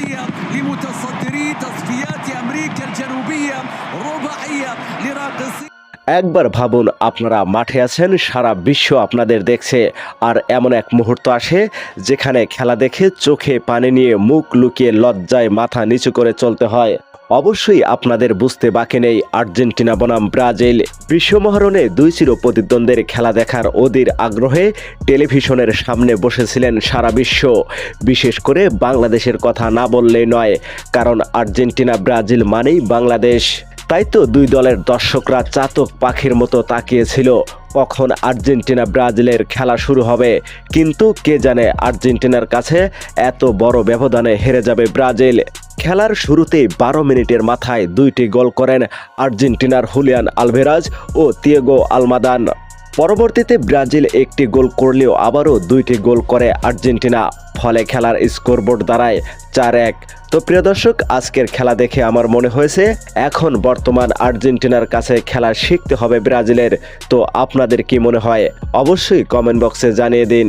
رباعية لمتصدري تصفيات أمريكا الجنوبية رباعية لراقصي একবার ভাবুন আপনারা মাঠে আছেন, সারা বিশ্ব আপনাদের দেখছে। আর এমন এক মুহূর্ত আসে যেখানে খেলা দেখে চোখে পানি নিয়ে মুখ লুকিয়ে লজ্জায় মাথা নিচু করে চলতে হয়। অবশ্যই আপনাদের বুঝতে বাকি নেই আর্জেন্টিনা বনাম ব্রাজিল। বিশ্বমহারণে দুই চির প্রতিদ্বন্দ্বের খেলা দেখার অধীর আগ্রহে টেলিভিশনের সামনে বসেছিলেন সারা বিশ্ব। বিশেষ করে বাংলাদেশের কথা না বললেই নয়, কারণ আর্জেন্টিনা ব্রাজিল মানেই বাংলাদেশ। তাই তো দুই দলের দর্শকরা চাতক পাখির মতো তাকিয়েছিল। কখন আর্জেন্টিনা ব্রাজিলের খেলা শুরু হবে? কিন্তু কে জানে আর্জেন্টিনার কাছে এত বড় ব্যবধানে হেরে যাবে ব্রাজিল। খেলার শুরুতেই বারো মিনিটের মাথায় দুইটি গোল করেন আর্জেন্টিনার হুলিয়ান আলভেরাজ ও তিয়েগো আলমাদান। পরবর্তীতে ব্রাজিল একটি গোল করলেও আবারও দুইটি গোল করে আর্জেন্টিনা। ফলে খেলার স্কোরবোর্ড দাঁড়ায় চার এক। তো প্রিয় দর্শক, আজকের খেলা দেখে আমার মনে হয়েছে, এখন বর্তমান আর্জেন্টিনার কাছে খেলা শিখতে হবে ব্রাজিলের। তো আপনাদের কি মনে হয়? অবশ্যই কমেন্ট বক্সে জানিয়ে দিন।